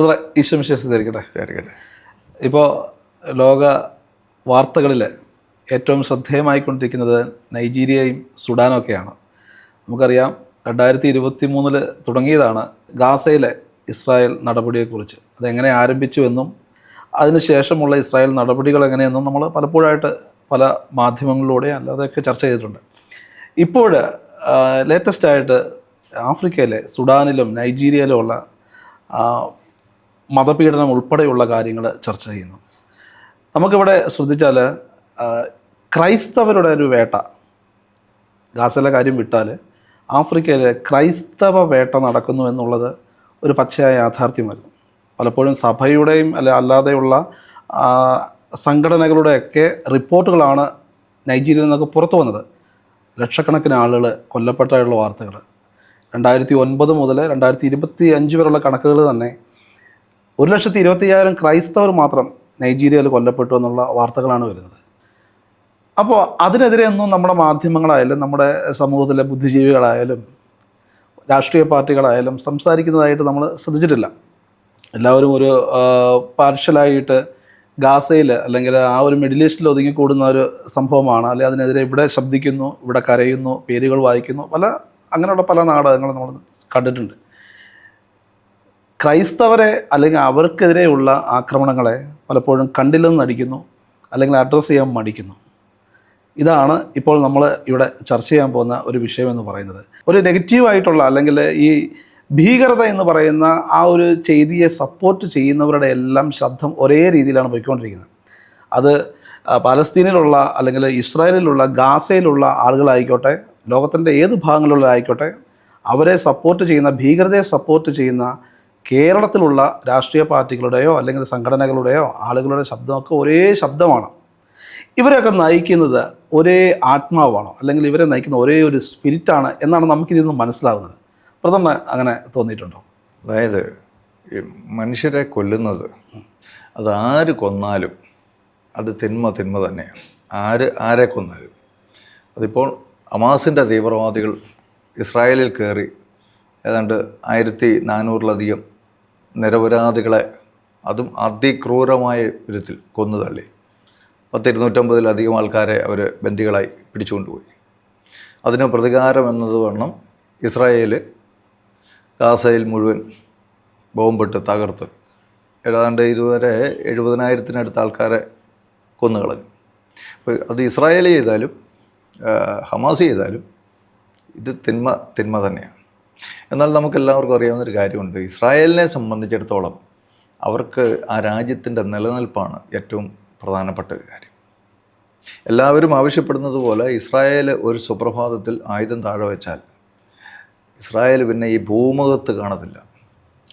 ബ്രദറെ ഈശ്വമിശ്വസിച്ചിരിക്കട്ടെ വിചാരിക്കട്ടെ ഇപ്പോൾ ലോക വാർത്തകളിൽ ഏറ്റവും ശ്രദ്ധേയമായിക്കൊണ്ടിരിക്കുന്നത് നൈജീരിയയും സുഡാനും ഒക്കെയാണ് നമുക്കറിയാം രണ്ടായിരത്തി ഇരുപത്തി മൂന്നിൽ തുടങ്ങിയതാണ് ഗാസയിലെ ഇസ്രായേൽ നടപടിയെക്കുറിച്ച്. അതെങ്ങനെ ആരംഭിച്ചു എന്നും അതിനുശേഷമുള്ള ഇസ്രായേൽ നടപടികൾ എങ്ങനെയെന്നും നമ്മൾ പലപ്പോഴായിട്ട് പല മാധ്യമങ്ങളിലൂടെ അല്ലാതെയൊക്കെ ചർച്ച ചെയ്തിട്ടുണ്ട്. ഇപ്പോൾ ലേറ്റസ്റ്റായിട്ട് ആഫ്രിക്കയിലെ സുഡാനിലും നൈജീരിയയിലുമുള്ള ആ, മതപീഡനം ഉൾപ്പെടെയുള്ള കാര്യങ്ങൾ ചർച്ച ചെയ്യുന്നു. നമുക്കിവിടെ ശ്രദ്ധിച്ചാൽ ക്രൈസ്തവരുടെ ഒരു വേട്ട ഗാസയിലെ കാര്യം വിട്ടാൽ ആഫ്രിക്കയിലെ ക്രൈസ്തവ വേട്ട നടക്കുന്നു എന്നുള്ളത് ഒരു പച്ചയായ യാഥാർത്ഥ്യമായിരുന്നു പലപ്പോഴും സഭയുടെയും അല്ല അല്ലാതെയുള്ള സംഘടനകളുടെയൊക്കെ റിപ്പോർട്ടുകളാണ് നൈജീരിയയിൽ നിന്നൊക്കെ പുറത്തു വന്നത്. ലക്ഷക്കണക്കിന് ആളുകൾ കൊല്ലപ്പെട്ടായുള്ള വാർത്തകൾ. രണ്ടായിരത്തി ഒൻപത് മുതൽ രണ്ടായിരത്തി ഇരുപത്തി അഞ്ച് വരെയുള്ള കണക്കുകൾ തന്നെ ഒരു ലക്ഷത്തി ഇരുപത്തി അയ്യായിരം ക്രൈസ്തവർ മാത്രം നൈജീരിയയിൽ കൊല്ലപ്പെട്ടു എന്നുള്ള വാർത്തകളാണ് വരുന്നത്. അപ്പോൾ അതിനെതിരെ ഒന്നും നമ്മുടെ മാധ്യമങ്ങളായാലും നമ്മുടെ സമൂഹത്തിലെ ബുദ്ധിജീവികളായാലും രാഷ്ട്രീയ പാർട്ടികളായാലും സംസാരിക്കുന്നതായിട്ട് നമ്മൾ ശ്രദ്ധിച്ചിട്ടില്ല. എല്ലാവരും ഒരു പാർഷ്യലായിട്ട് ഗാസയിൽ അല്ലെങ്കിൽ ആ ഒരു മിഡിൽ ഈസ്റ്റിൽ ഒതുങ്ങിക്കൂടുന്ന ഒരു സംഭവമാണ്. അല്ലെങ്കിൽ അതിനെതിരെ ഇവിടെ ശബ്ദിക്കുന്നു ഇവിടെ കരയുന്നു പേരുകൾ വായിക്കുന്നു പല അങ്ങനെയുള്ള പല നാടകങ്ങളും നമ്മൾ കണ്ടിട്ടുണ്ട്. ക്രൈസ്തവരെ അല്ലെങ്കിൽ അവർക്കെതിരെയുള്ള ആക്രമണങ്ങളെ പലപ്പോഴും കണ്ടില്ലെന്ന് നടിക്കുന്നു അല്ലെങ്കിൽ അഡ്രസ്സ് ചെയ്യാൻ മടിക്കുന്നു. ഇതാണ് ഇപ്പോൾ നമ്മൾ ഇവിടെ ചർച്ച ചെയ്യാൻ പോകുന്ന ഒരു വിഷയം എന്ന് പറയുന്നത്. ഒരു നെഗറ്റീവായിട്ടുള്ള അല്ലെങ്കിൽ ഈ ഭീകരത എന്ന് പറയുന്ന ആ ഒരു ചെയ്തിയെ സപ്പോർട്ട് ചെയ്യുന്നവരുടെ എല്ലാം ശബ്ദം ഒരേ രീതിയിലാണ് പോയിക്കൊണ്ടിരിക്കുന്നത്. അത് പലസ്തീനിലുള്ള പാലസ്തീനിലുള്ള അല്ലെങ്കിൽ ഇസ്രായേലിലുള്ള ഗാസയിലുള്ള ആളുകളായിക്കോട്ടെ ലോകത്തിന്റെ ഏത് ഭാഗങ്ങളിലുള്ള ആയിക്കോട്ടെ അവരെ സപ്പോർട്ട് ചെയ്യുന്ന ഭീകരതയെ സപ്പോർട്ട് ചെയ്യുന്ന കേരളത്തിലുള്ള രാഷ്ട്രീയ പാർട്ടികളുടെയോ അല്ലെങ്കിൽ സംഘടനകളുടെയോ ആളുകളുടെ ശബ്ദമൊക്കെ ഒരേ ശബ്ദമാണ്. ഇവരെയൊക്കെ നയിക്കുന്നത് ഒരേ ആത്മാവാണോ. അല്ലെങ്കിൽ ഇവരെ നയിക്കുന്ന ഒരേ ഒരു സ്പിരിറ്റാണ് എന്നാണ് നമുക്കിതിൽ നിന്ന് മനസ്സിലാകുന്നത് പ്രഥമ അങ്ങനെ തോന്നിയിട്ടുണ്ടോ? അതായത് മനുഷ്യരെ കൊല്ലുന്നത് അത് ആര് കൊന്നാലും അത് തിന്മ തിന്മ തന്നെയാണ്. ആര് ആരെ കൊന്നാലും. അതിപ്പോൾ അമാസിന്റെ തീവ്രവാദികൾ ഇസ്രായേലിൽ കയറി ഏതാണ്ട് ആയിരത്തി നാനൂറിലധികം നിരപരാധികളെ അതും അതിക്രൂരമായ വിധത്തിൽ കൊന്നു തള്ളി പത്തിരുന്നൂറ്റമ്പതിലധികം ആൾക്കാരെ അവർ ബന്ദികളായി പിടിച്ചുകൊണ്ടുപോയി. അതിന് പ്രതികാരം എന്നത് വണ്ണം ഇസ്രായേൽ ഗാസയിൽ മുഴുവൻ ബോംബിട്ട് തകർത്ത്. ഏതാണ്ട് ഇതുവരെ എഴുപതിനായിരത്തിനടുത്ത ആൾക്കാരെ കൊന്നുകളഞ്ഞു. അപ്പോൾ അത് ഇസ്രായേൽ ചെയ്താലും ഹമാസ് ചെയ്താലും ഇത് തിന്മ തിന്മ തന്നെയാണ്. എന്നാൽ നമുക്ക് എല്ലാവർക്കും അറിയാവുന്നൊരു കാര്യമുണ്ട്. ഇസ്രായേലിനെ സംബന്ധിച്ചിടത്തോളം അവർക്ക് ആ രാജ്യത്തിന്റെ നിലനിൽപ്പാണ് ഏറ്റവും പ്രധാനപ്പെട്ട ഒരു കാര്യം. എല്ലാവരും ആവശ്യപ്പെടുന്നത് പോലെ ഇസ്രായേൽ ഒരു സുപ്രഭാതത്തിൽ ആയുധം താഴെ വെച്ചാൽ ഇസ്രായേൽ പിന്നെ ഈ ഭൂമുഖത്ത് കാണത്തില്ല.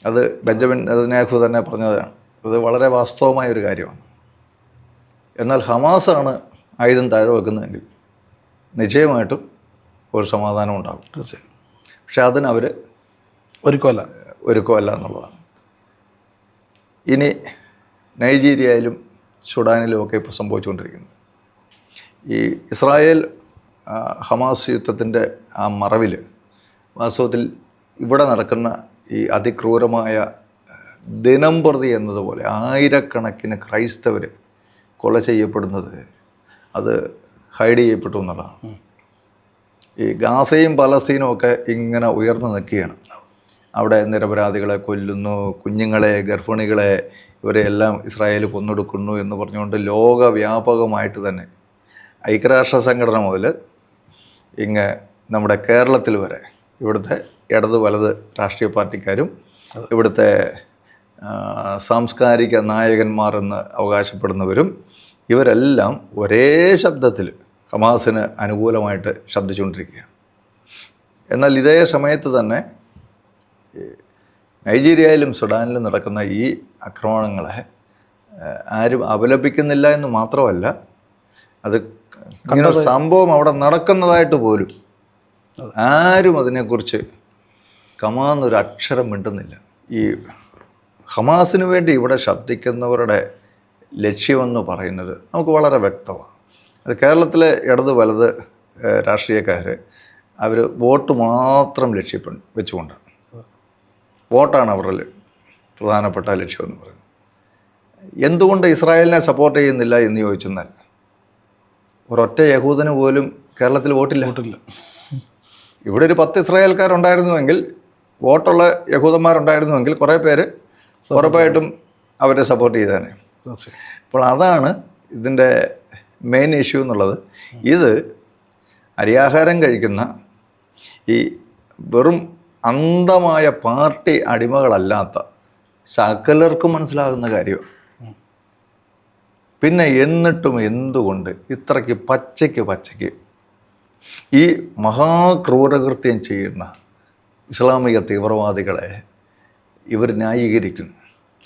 അത് ബെഞ്ചമിൻ നെതന്യാഹു തന്നെ പറഞ്ഞതാണ്. അത് വളരെ വാസ്തവമായ ഒരു കാര്യമാണ്. എന്നാൽ ഹമാസാണ് ആയുധം താഴെ വെക്കുന്നതെങ്കിൽ നിശ്ചയമായിട്ടും ഒരു സമാധാനം ഉണ്ടാകും. തീർച്ചയായും. പക്ഷെ അവർ ഒരുക്കമല്ല ഒരുക്കമല്ല എന്നുള്ളതാണ്. ഇനി നൈജീരിയയിലും സുഡാനിലും ഒക്കെ ഇപ്പോൾ സംഭവിച്ചുകൊണ്ടിരിക്കുന്നത്. ഈ ഇസ്രായേൽ ഹമാസ് യുദ്ധത്തിന്റെ ആ മറവിൽ വാസ്തവത്തിൽ ഇവിടെ നടക്കുന്ന ഈ അതിക്രൂരമായ ദിനം പ്രതി എന്നതുപോലെ ആയിരക്കണക്കിന് ക്രൈസ്തവർ കൊല ചെയ്യപ്പെടുന്നത് അത് ഹൈഡ് ചെയ്യപ്പെട്ടു എന്നുള്ളതാണ്. ഈ ഗാസയും പലസ്തീനും ഒക്കെ ഇങ്ങനെ ഉയർന്നു നിൽക്കുകയാണ്. അവിടെ നിരപരാധികളെ കൊല്ലുന്നു കുഞ്ഞുങ്ങളെ ഗർഭിണികളെ ഇവരെയെല്ലാം ഇസ്രായേൽ കൊന്നൊടുക്കുന്നു എന്ന് പറഞ്ഞുകൊണ്ട് ലോകവ്യാപകമായിട്ട് തന്നെ ഐക്യരാഷ്ട്ര സംഘടന മുതൽ ഇങ്ങ് നമ്മുടെ കേരളത്തിൽ വരെ ഇവിടുത്തെ ഇടത് വലത് രാഷ്ട്രീയ പാർട്ടിക്കാരും ഇവിടുത്തെ സാംസ്കാരിക നായകന്മാർ എന്ന് അവകാശപ്പെടുന്നവരും ഇവരെല്ലാം ഒരേ ശബ്ദത്തിൽ ഹമാസിന് അനുകൂലമായിട്ട് ശബ്ദിച്ചുകൊണ്ടിരിക്കുകയാണ്. എന്നാൽ ഇതേ സമയത്ത് തന്നെ നൈജീരിയയിലും സുഡാനിലും നടക്കുന്ന ഈ ആക്രമണങ്ങളെ ആരും അപലപിക്കുന്നില്ല എന്ന് മാത്രമല്ല അത് ഇങ്ങനെ സംഭവം അവിടെ നടക്കുന്നതായിട്ട് പോലും ആരും അതിനെക്കുറിച്ച് കമാന്നൊരു അക്ഷരം മിണ്ടുന്നില്ല. ഈ ഹമാസിന് വേണ്ടി ഇവിടെ ശബ്ദിക്കുന്നവരുടെ ലക്ഷ്യമെന്ന് പറയുന്നത് നമുക്ക് വളരെ വ്യക്തമാണ്. അത് കേരളത്തിലെ ഇടത് വലത് രാഷ്ട്രീയക്കാർ അവർ വോട്ട് മാത്രം ലക്ഷ്യപ്പെ വെച്ചുകൊണ്ടാണ് വോട്ടാണ് അവരുടെ പ്രധാനപ്പെട്ട ലക്ഷ്യമെന്ന് പറയുന്നത്. എന്തുകൊണ്ട് ഇസ്രായേലിനെ സപ്പോർട്ട് ചെയ്യുന്നില്ല എന്ന് ചോദിച്ചെന്നാൽ ഒരൊറ്റ യഹൂദന് പോലും കേരളത്തിൽ വോട്ടില്ല. വോട്ടില്ല. ഇവിടെ ഒരു പത്ത് ഇസ്രായേൽക്കാരുണ്ടായിരുന്നുവെങ്കിൽ വോട്ടുള്ള യഹൂദന്മാരുണ്ടായിരുന്നുവെങ്കിൽ കുറേ പേര് ഉറപ്പായിട്ടും അവരെ സപ്പോർട്ട് ചെയ്തേനെ. അപ്പോൾ അതാണ് ഇതിന്റെ മെയിൻ ഇഷ്യൂ എന്നുള്ളത്. ഇത് അരിയാഹാരം കഴിക്കുന്ന ഈ വെറും അന്ധമായ പാർട്ടി അടിമകളല്ലാത്ത സകലർക്കും മനസ്സിലാകുന്ന കാര്യമാണ്. പിന്നെ എന്നിട്ടും എന്തുകൊണ്ട് ഇത്രയ്ക്ക് പച്ചയ്ക്ക് പച്ചയ്ക്ക് ഈ മഹാക്രൂരകൃത്യം ചെയ്യുന്ന ഇസ്ലാമിക തീവ്രവാദികളെ ഇവർ ന്യായീകരിക്കുന്നു.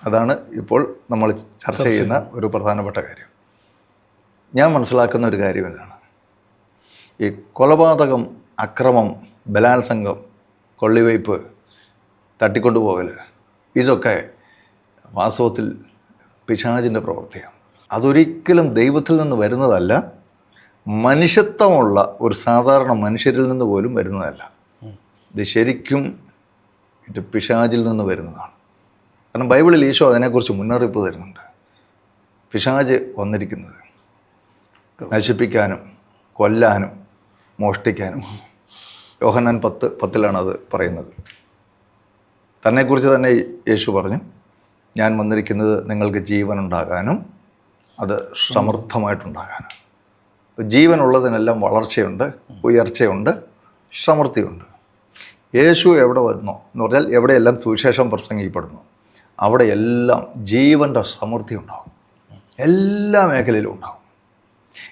അതാണ് ഇപ്പോൾ നമ്മൾ ചർച്ച ചെയ്യുന്ന ഒരു പ്രധാനപ്പെട്ട കാര്യം. ഞാൻ മനസ്സിലാക്കുന്ന ഒരു കാര്യം ഇതാണ്. ഈ കൊലപാതകം അക്രമം ബലാത്സംഗം കൊള്ളിവയ്പ് തട്ടിക്കൊണ്ടുപോകൽ ഇതൊക്കെ വാസ്തവത്തിൽ പിശാചിന്റെ പ്രവൃത്തിയാണ്. അതൊരിക്കലും ദൈവത്തിൽ നിന്ന് വരുന്നതല്ല മനുഷ്യത്വമുള്ള ഒരു സാധാരണ മനുഷ്യരിൽ നിന്ന് പോലും വരുന്നതല്ല. ഇത് ശരിക്കും ഇത് പിശാചിൽ നിന്ന് വരുന്നതാണ്. കാരണം ബൈബിളിൽ ഈശോ അതിനെക്കുറിച്ച് മുന്നറിയിപ്പ് തരുന്നുണ്ട്. പിശാജ് വന്നിരിക്കുന്നത് നശിപ്പിക്കാനും കൊല്ലാനും മോഷ്ടിക്കാനും. യോഹന്നാൻ പത്ത് പത്തിലാണ് അത് പറയുന്നത്. തന്നെക്കുറിച്ച് തന്നെ യേശു പറഞ്ഞു ഞാൻ വന്നിരിക്കുന്നത് നിങ്ങൾക്ക് ജീവൻ ഉണ്ടാകാനും അത് സമൃദ്ധമായിട്ടുണ്ടാകാനും. ജീവനുള്ളതിനെല്ലാം വളർച്ചയുണ്ട് ഉയർച്ചയുണ്ട് സമൃദ്ധിയുണ്ട്. യേശു എവിടെ വന്നോ എന്ന് പറഞ്ഞാൽ എവിടെയെല്ലാം സുവിശേഷം പ്രസംഗിക്കപ്പെടുന്നു അവിടെയെല്ലാം ജീവന്റെ സമൃദ്ധി ഉണ്ടാകും. എല്ലാ മേഖലയിലും ഉണ്ടാവും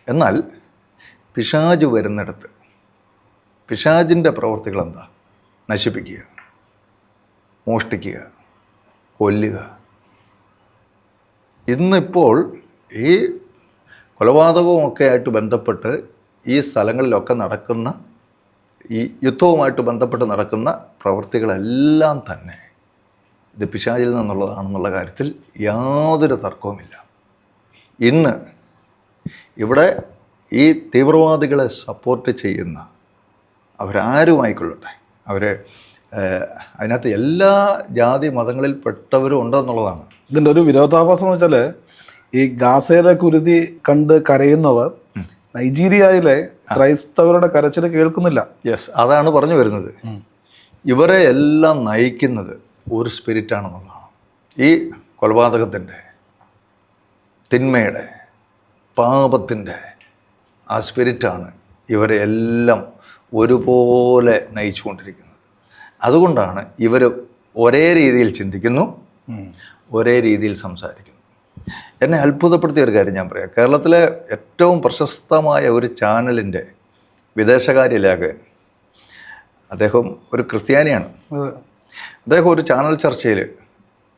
എന്നാൽ പിശാജ് വരുന്നിടത്ത് പിശാജിന്റെ പ്രവർത്തികൾ എന്താ? നശിപ്പിക്കുക മോഷ്ടിക്കുക കൊല്ലുക. ഇന്നിപ്പോൾ ഈ കൊലപാതകവും ഒക്കെ ആയിട്ട് ബന്ധപ്പെട്ട് ഈ സ്ഥലങ്ങളിലൊക്കെ നടക്കുന്ന ഈ യുദ്ധവുമായിട്ട് ബന്ധപ്പെട്ട് നടക്കുന്ന പ്രവൃത്തികളെല്ലാം തന്നെ ഇത് പിശാചിൽ നിന്നുള്ളതാണെന്നുള്ള കാര്യത്തിൽ യാതൊരു തർക്കവുമില്ല. ഇന്ന് ഇവിടെ ഈ തീവ്രവാദികളെ സപ്പോർട്ട് ചെയ്യുന്ന അവരാരുമായിക്കൊള്ളട്ടെ? അവർ അതിനകത്ത് എല്ലാ ജാതി മതങ്ങളിൽപ്പെട്ടവരും ഉണ്ടെന്നുള്ളതാണ്. ഇതിന്റെ ഒരു വിരോധാഭാസം എന്ന് വെച്ചാൽ ഈ ഗാസയിലെ കുരുതി കണ്ട് കരയുന്നവർ നൈജീരിയയിലെ ക്രൈസ്തവരുടെ കരച്ചിൽ കേൾക്കുന്നില്ല. യെസ് അതാണ് പറഞ്ഞു വരുന്നത്. ഇവരെ എല്ലാം നയിക്കുന്നത് ഒരു സ്പിരിറ്റാണെന്നുള്ളതാണ് ഈ കൊലപാതകത്തിന്റെ തിന്മയുടെ പാപത്തിന്റെ ആ സ്പിരിറ്റാണ് ഇവരെ എല്ലാം ഒരുപോലെ നയിച്ചുകൊണ്ടിരിക്കുന്നത്. അതുകൊണ്ടാണ് ഇവർ ഒരേ രീതിയിൽ ചിന്തിക്കുന്നു ഒരേ രീതിയിൽ സംസാരിക്കുന്നു. എന്നെ അത്ഭുതപ്പെടുത്തിയ ഒരു കാര്യം ഞാൻ പറയാം. കേരളത്തിലെ ഏറ്റവും പ്രശസ്തമായ ഒരു ചാനലിന്റെ വിദേശകാര്യ ലേഖകൻ അദ്ദേഹം ഒരു ക്രിസ്ത്യാനിയാണ്. അദ്ദേഹം ഒരു ചാനൽ ചർച്ചയിൽ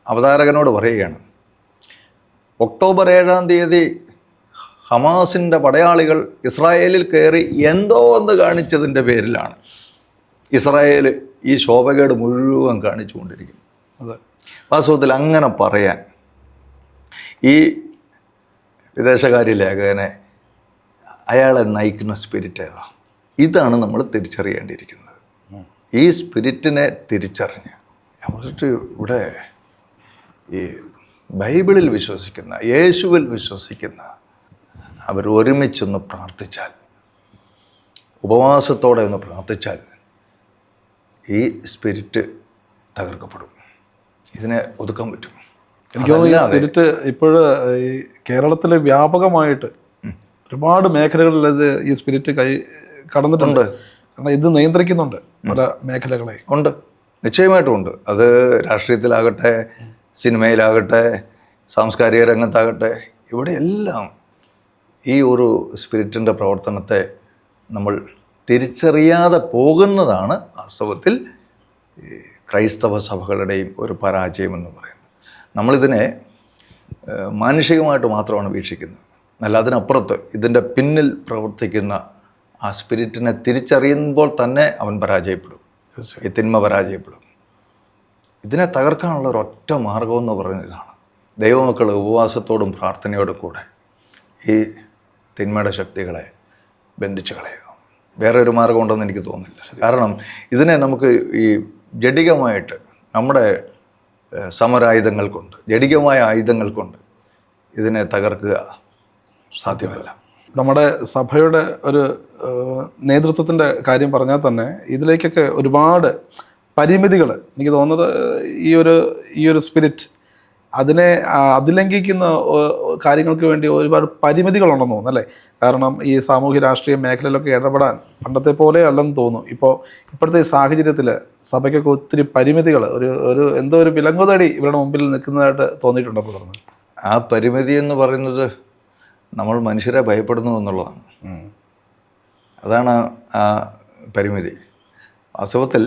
അവതാരകനോട് പറയുകയാണ് ഒക്ടോബർ ഏഴാം തീയതി ഹമാസിന്റെ പടയാളികൾ ഇസ്രായേലിൽ കയറി എന്തോ എന്ന് കാണിച്ചതിന്റെ പേരിലാണ്. ഇസ്രായേൽ ഈ ശോഭകേട് മുഴുവൻ കാണിച്ചുകൊണ്ടിരിക്കുന്നത് അതെ. വാസ്തവത്തിൽ അങ്ങനെ പറയാൻ ഈ വിദേശകാര്യ ലേഖകനെ അയാളെ നയിക്കുന്ന സ്പിരിറ്റ് ഏതാ? ഇതാണ് നമ്മൾ തിരിച്ചറിയേണ്ടിയിരിക്കുന്നത്. ഈ സ്പിരിറ്റിനെ തിരിച്ചറിഞ്ഞ് നമ്മളിട്ട് ഇവിടെ ഈ ബൈബിളിൽ വിശ്വസിക്കുന്ന യേശുവിൽ വിശ്വസിക്കുന്ന അവർ ഒരുമിച്ചൊന്ന് പ്രാർത്ഥിച്ചാൽ ഉപവാസത്തോടെ ഒന്ന് പ്രാർത്ഥിച്ചാൽ ഈ സ്പിരിറ്റ് തകർക്കപ്പെടും. ഇതിനെ ഒതുക്കാൻ പറ്റും. എനിക്ക് തോന്നുന്നു സ്പിരിറ്റ് ഇപ്പോൾ ഈ കേരളത്തിൽ വ്യാപകമായിട്ട് ഒരുപാട് മേഖലകളിൽ ഇത് ഈ സ്പിരിറ്റ് കൈ കടന്നിട്ടുണ്ട്. കാരണം ഇത് നിയന്ത്രിക്കുന്നുണ്ട് പല മേഖലകളെ. ഉണ്ട്. നിശ്ചയമായിട്ടും ഉണ്ട് അത് രാഷ്ട്രീയത്തിലാകട്ടെ സിനിമയിലാകട്ടെ സാംസ്കാരിക രംഗത്താകട്ടെ ഇവിടെയെല്ലാം ഈ ഒരു സ്പിരിറ്റിന്റെ പ്രവർത്തനത്തെ നമ്മൾ തിരിച്ചറിയാതെ പോകുന്നതാണ് വാസ്തവത്തിൽ ക്രൈസ്തവ സഭകളുടെയും ഒരു പരാജയമെന്ന് പറയുന്നത്. നമ്മളിതിനെ മാനുഷികമായിട്ട് മാത്രമാണ് വീക്ഷിക്കുന്നത്. അല്ല അതിനപ്പുറത്ത് ഇതിന്റെ പിന്നിൽ പ്രവർത്തിക്കുന്ന ആ സ്പിരിറ്റിനെ തിരിച്ചറിയുമ്പോൾ തന്നെ അവൻ പരാജയപ്പെടും. ഈ തിന്മ പരാജയപ്പെടും. ഇതിനെ തകർക്കാനുള്ള ഒരൊറ്റ മാർഗമെന്ന് പറയുന്നതാണ് ദൈവമക്കൾ ഉപവാസത്തോടും പ്രാർത്ഥനയോടും കൂടെ ഈ തിന്മയുടെ ശക്തികളെ ബന്ധിച്ചു കളയുക. വേറെ ഒരു മാർഗം ഉണ്ടെന്ന് എനിക്ക് തോന്നുന്നില്ല. കാരണം ഇതിനെ നമുക്ക് ഈ ജഡികമായിട്ട് നമ്മുടെ സമരായുധങ്ങൾക്കുണ്ട് സമരായുധങ്ങൾ കൊണ്ട് ജടികമായ ആയുധങ്ങൾ കൊണ്ട് ഇതിനെ തകർക്കുക സാധ്യമല്ല. നമ്മുടെ സഭയുടെ ഒരു നേതൃത്വത്തിന്റെ കാര്യം പറഞ്ഞാൽ തന്നെ ഇതിലേക്കൊക്കെ ഒരുപാട് പരിമിതികൾ എനിക്ക് തോന്നുന്നത് ഈ ഒരു ഈ ഒരു സ്പിരിറ്റ് അതിനെ അതിലംഘിക്കുന്ന കാര്യങ്ങൾക്ക് വേണ്ടി ഒരുപാട് പരിമിതികളുണ്ടെന്ന് തോന്നുന്നു അല്ലേ? കാരണം ഈ സാമൂഹ്യ രാഷ്ട്രീയ മേഖലയിലൊക്കെ ഇടപെടാൻ പണ്ടത്തെ പോലെ അല്ലെന്ന് തോന്നുന്നു. ഇപ്പോൾ ഇപ്പോഴത്തെ സാഹചര്യത്തിൽ സഭയ്ക്കൊക്കെ ഒത്തിരി പരിമിതികൾ ഒരു ഒരു എന്തോ ഒരു വിലങ്ങുതടി ഇവരുടെ മുമ്പിൽ നിൽക്കുന്നതായിട്ട് തോന്നിയിട്ടുണ്ടോ തുടർന്ന് ആ പരിമിതി എന്ന് പറയുന്നത് നമ്മൾ മനുഷ്യരെ ഭയപ്പെടുന്നു എന്നുള്ളതാണ്. അതാണ് ആ പരിമിതി. വാസ്തവത്തിൽ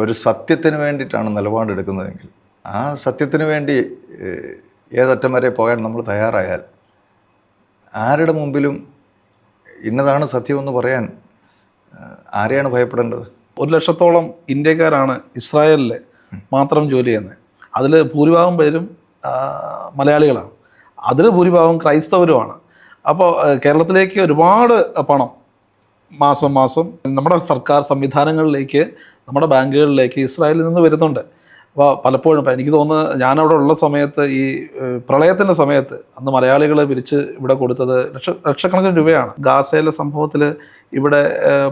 ഒരു സത്യത്തിന് വേണ്ടിയിട്ടാണ് നിലപാടെടുക്കുന്നതെങ്കിൽ ആ സത്യത്തിന് വേണ്ടി ഏതറ്റം വരെ പോകാൻ നമ്മൾ തയ്യാറായാൽ ആരുടെ മുമ്പിലും ഇന്നതാണ് സത്യമെന്ന് പറയാൻ ആരെയാണ് ഭയപ്പെടേണ്ടത്? ഒരു ലക്ഷത്തോളം ഇന്ത്യക്കാരാണ് ഇസ്രായേലിൽ മാത്രം ജോലി ചെയ്യുന്നത്. അതിൽ ഭൂരിഭാഗം പേരും മലയാളികളാണ്. അതിൽ ഭൂരിഭാഗം ക്രൈസ്തവരുമാണ്. അപ്പോൾ കേരളത്തിലേക്ക് ഒരുപാട് പണം മാസം മാസം നമ്മുടെ സർക്കാർ സംവിധാനങ്ങളിലേക്ക് നമ്മുടെ ബാങ്കുകളിലേക്ക് ഇസ്രായേലിൽ നിന്ന് വരുന്നുണ്ട്. അപ്പോൾ പലപ്പോഴും എനിക്ക് തോന്നുന്നത് ഞാനവിടെ ഉള്ള സമയത്ത് ഈ പ്രളയത്തിന്റെ സമയത്ത് അന്ന് മലയാളികൾ പിരിച്ച് ഇവിടെ കൊടുത്തത് ലക്ഷ ലക്ഷക്കണക്കിന് രൂപയാണ്. ഗാസയിലെ സംഭവത്തിൽ ഇവിടെ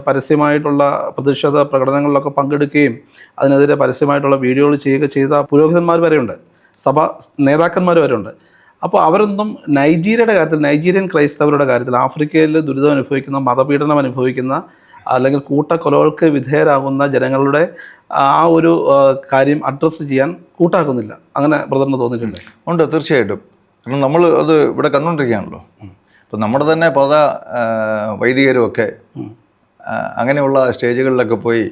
പരസ്യമായിട്ടുള്ള പ്രതിഷേധ പ്രകടനങ്ങളിലൊക്കെ പങ്കെടുക്കുകയും അതിനെതിരെ പരസ്യമായിട്ടുള്ള വീഡിയോകൾ ചെയ്യുക ചെയ്ത പുരോഹിതന്മാർ വരെയുണ്ട്. സഭ നേതാക്കന്മാർ വരെയുണ്ട്. അപ്പോൾ അവരൊന്നും നൈജീരിയയുടെ കാര്യത്തിൽ നൈജീരിയൻ ക്രൈസ്തവരുടെ കാര്യത്തിൽ ആഫ്രിക്കയിൽ ദുരിതം അനുഭവിക്കുന്ന മതപീഡനം അനുഭവിക്കുന്ന അല്ലെങ്കിൽ കൂട്ടക്കൊലകൾക്ക് വിധേയരാകുന്ന ജനങ്ങളുടെ ആ ഒരു കാര്യം അഡ്രസ്സ് ചെയ്യാൻ കൂട്ടാക്കുന്നില്ല. അങ്ങനെ ബ്രദറിന് തോന്നിയിട്ടുണ്ട്. ഉണ്ട് തീർച്ചയായിട്ടും. കാരണം നമ്മൾ അത് ഇവിടെ കണ്ടുകൊണ്ടിരിക്കുകയാണല്ലോ. ഇപ്പം നമ്മുടെ തന്നെ പല വൈദികരുമൊക്കെ വൈദികരും ഒക്കെ ആ, അങ്ങനെയുള്ള സ്റ്റേജുകളിലൊക്കെ പോയി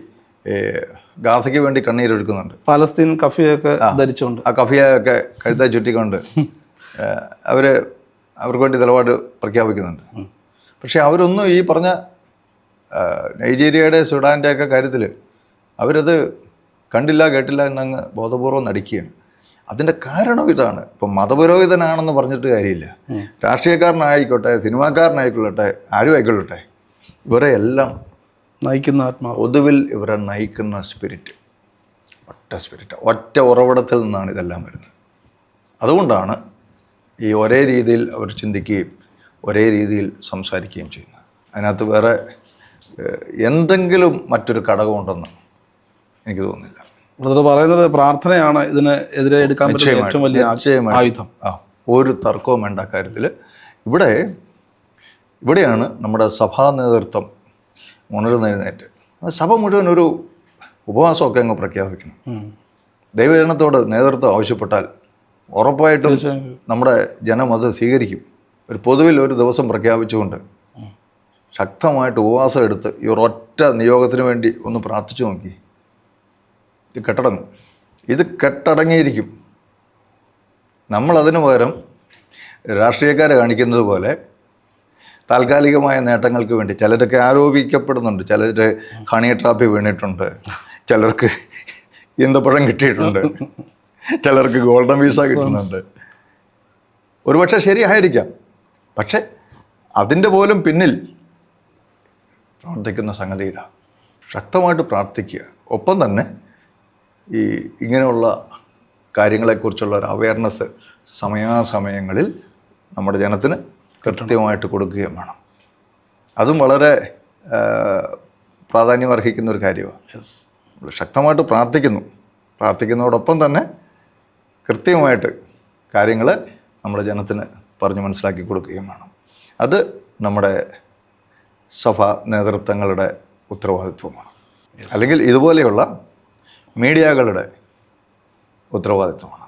ഗാസയ്ക്ക് വേണ്ടി കണ്ണീരൊഴുക്കുന്നുണ്ട് പാലസ്തീൻ കഫിയൊക്കെ ധരിച്ചുകൊണ്ട്. ആ കഫിയൊക്കെ കഴുത്തായി ചുറ്റിക്കൊണ്ട് അവർ അവർക്ക് വേണ്ടി നിലപാട് പ്രഖ്യാപിക്കുന്നുണ്ട്. പക്ഷേ അവരൊന്നും ഈ പറഞ്ഞ നൈജീരിയയുടെ സുഡാന്റെ ഒക്കെ കാര്യത്തിൽ അവരത് കണ്ടില്ല കേട്ടില്ല എന്നങ്ങ് ബോധപൂർവം നടിക്കുകയാണ്. അതിന്റെ കാരണം ഇതാണ്. ഇപ്പം മതപുരോഹിതനാണെന്ന് പറഞ്ഞിട്ട് കാര്യമില്ല. രാഷ്ട്രീയക്കാരനായിക്കോട്ടെ സിനിമാക്കാരനായിക്കൊള്ളട്ടെ ആരും ആയിക്കൊള്ളട്ടെ ഇവരെ എല്ലാം നയിക്കുന്ന ആത്മാ ഒതുവിൽ ഇവരെ നയിക്കുന്ന സ്പിരിറ്റ്. ഒറ്റ സ്പിരിറ്റ്. ഒറ്റ ഉറവിടത്തിൽ നിന്നാണ് ഇതെല്ലാം വരുന്നത്. അതുകൊണ്ടാണ് ഈ ഒരേ രീതിയിൽ അവർ ചിന്തിക്കുകയും ഒരേ രീതിയിൽ സംസാരിക്കുകയും ചെയ്യുന്നത്. അതിനകത്ത് വേറെ എന്തെങ്കിലും മറ്റൊരു ഘടകമുണ്ടെന്ന് എനിക്ക് തോന്നുന്നില്ല. അത് പറയുന്നത് പ്രാർത്ഥനയാണ് ഇതിന് എതിരെ എടുക്കാൻ പറ്റുന്ന ഏറ്റവും വലിയ ആയുധം. ആ ഒരു തർക്കവും വേണ്ട കാര്യത്തിൽ. ഇവിടെ ഇവിടെയാണ് നമ്മുടെ സഭാ നേതൃത്വം ഉണരുന്നതിനേറ്റ്. സഭ മുഴുവൻ ഒരു ഉപവാസമൊക്കെ അങ്ങ് പ്രഖ്യാപിക്കണം. ദൈവജനത്തോട് നേതൃത്വം ആവശ്യപ്പെട്ടാൽ ഉറപ്പായിട്ടും നമ്മുടെ ജനം അത് സ്വീകരിക്കും. ഒരു പൊതുവിൽ ഒരു ദിവസം പ്രഖ്യാപിച്ചുകൊണ്ട് ശക്തമായിട്ട് ഉപവാസം എടുത്ത് ഈ ഒരൊറ്റ നിയോഗത്തിന് വേണ്ടി ഒന്ന് പ്രാർത്ഥിച്ചു നോക്കി. ഇത് കെട്ടടങ്ങും. ഇത് കെട്ടടങ്ങിയിരിക്കും. നമ്മളതിനു പകരം രാഷ്ട്രീയക്കാരെ കാണിക്കുന്നത് പോലെ താൽക്കാലികമായ നേട്ടങ്ങൾക്ക് വേണ്ടി ചിലരൊക്കെ ആരോപിക്കപ്പെടുന്നുണ്ട്. ചിലർ ഹണി ട്രാപ്പി വീണിട്ടുണ്ട്. ചിലർക്ക് ഈന്തപ്പഴം കിട്ടിയിട്ടുണ്ട്. ചിലർക്ക് ഗോൾഡൻ വീസ കിട്ടുന്നുണ്ട്. ഒരുപക്ഷെ ശരിയായിരിക്കാം. പക്ഷെ അതിന്റെ പോലും പിന്നിൽ പ്രവർത്തിക്കുന്ന സംഗതി ഇതാണ് ശക്തമായിട്ട് പ്രാർത്ഥിക്കുക. ഒപ്പം തന്നെ ഈ ഇങ്ങനെയുള്ള കാര്യങ്ങളെക്കുറിച്ചുള്ള ഒരു അവയർനെസ് സമയാസമയങ്ങളിൽ നമ്മുടെ ജനത്തിന് കൃത്യമായിട്ട് കൊടുക്കുകയും വേണം. അതും വളരെ പ്രാധാന്യം അർഹിക്കുന്ന ഒരു കാര്യമാണ്. ശക്തമായിട്ട് പ്രാർത്ഥിക്കുന്നു. പ്രാർത്ഥിക്കുന്നതോടൊപ്പം തന്നെ കൃത്യമായിട്ട് കാര്യങ്ങൾ നമ്മുടെ ജനത്തിന് പറഞ്ഞ് മനസ്സിലാക്കി കൊടുക്കുകയും വേണം. അത് നമ്മുടെ സഭ നേതൃത്വങ്ങളുടെ ഉത്തരവാദിത്വമാണ്. അല്ലെങ്കിൽ ഇതുപോലെയുള്ള മീഡിയകളുടെ ഉത്തരവാദിത്വമാണ്.